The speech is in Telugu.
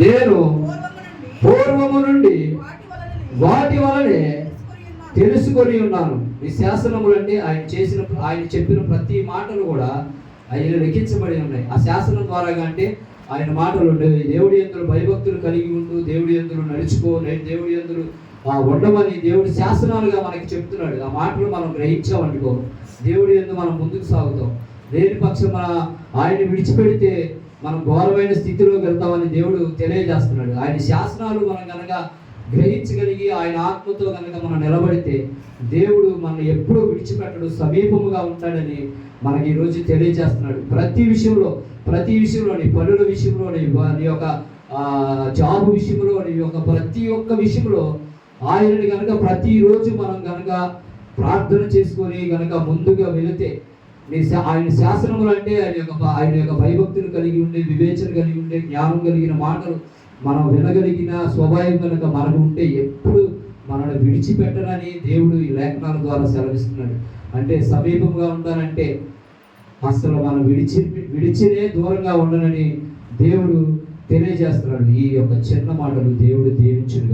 నేను పూర్వము నుండి వాటి వలనే తెలుసుకొని ఉన్నాను. ఈ శాసనములన్నీ ఆయన చేసిన ఆయన చెప్పిన ప్రతి మాటలు కూడా ఆయన లిఖించబడి ఉన్నాయి. ఆ శాసనం ద్వారా అంటే ఆయన మాటలు ఉండేవి. దేవుడి ఎందులు భయభక్తులు కలిగి ఉండు దేవుడి ఎందులు నడుచుకో నేను దేవుడి ఎందులు ఆ ఉండమని దేవుడి శాసనాలుగా మనకి చెప్తున్నాడు. ఆ మాటలు మనం గ్రహించామనుకో దేవుడి ఎందు మనం ముందుకు సాగుతాం. లేని పక్షం మన ఆయన విడిచిపెడితే మనం ఘోరమైన స్థితిలోకి వెళ్తామని దేవుడు తెలియజేస్తున్నాడు. ఆయన శాసనాలు మనం కనుక గ్రహించగలిగి ఆయన ఆత్మతో కనుక మనం నిలబడితే దేవుడు మనం ఎప్పుడూ విడిచిపెట్టడు సమీపముగా ఉంటాడని మనకి ఈరోజు తెలియజేస్తున్నాడు. ప్రతి విషయంలో ప్రతి విషయంలో నీ పనుల విషయంలో నీ యొక్క జాబ్ విషయంలో నీ యొక్క ప్రతి ఒక్క విషయంలో ఆయనని కనుక ప్రతిరోజు మనం కనుక ప్రార్థన చేసుకొని కనుక ముందుగా వెళితే నీ ఆయన శాసనములు అంటే ఆయన యొక్క ఆయన యొక్క భయభక్తులు కలిగి ఉండే వివేచన కలిగి ఉండే జ్ఞానం కలిగిన మాటలు మనం వినగలిగిన స్వభావం కనుక మనకు ఉంటే ఎప్పుడు మనల్ని విడిచిపెట్టనని దేవుడు ఈ లేఖనాల ద్వారా సెలవిస్తున్నాడు. అంటే సమీపంగా ఉండాలంటే అసలు మనం విడిచి విడిచినే దూరంగా ఉండనని దేవుడు తెలియజేస్తున్నాడు. ఈ యొక్క చిన్న మాటలు దేవుడు దీవించిన.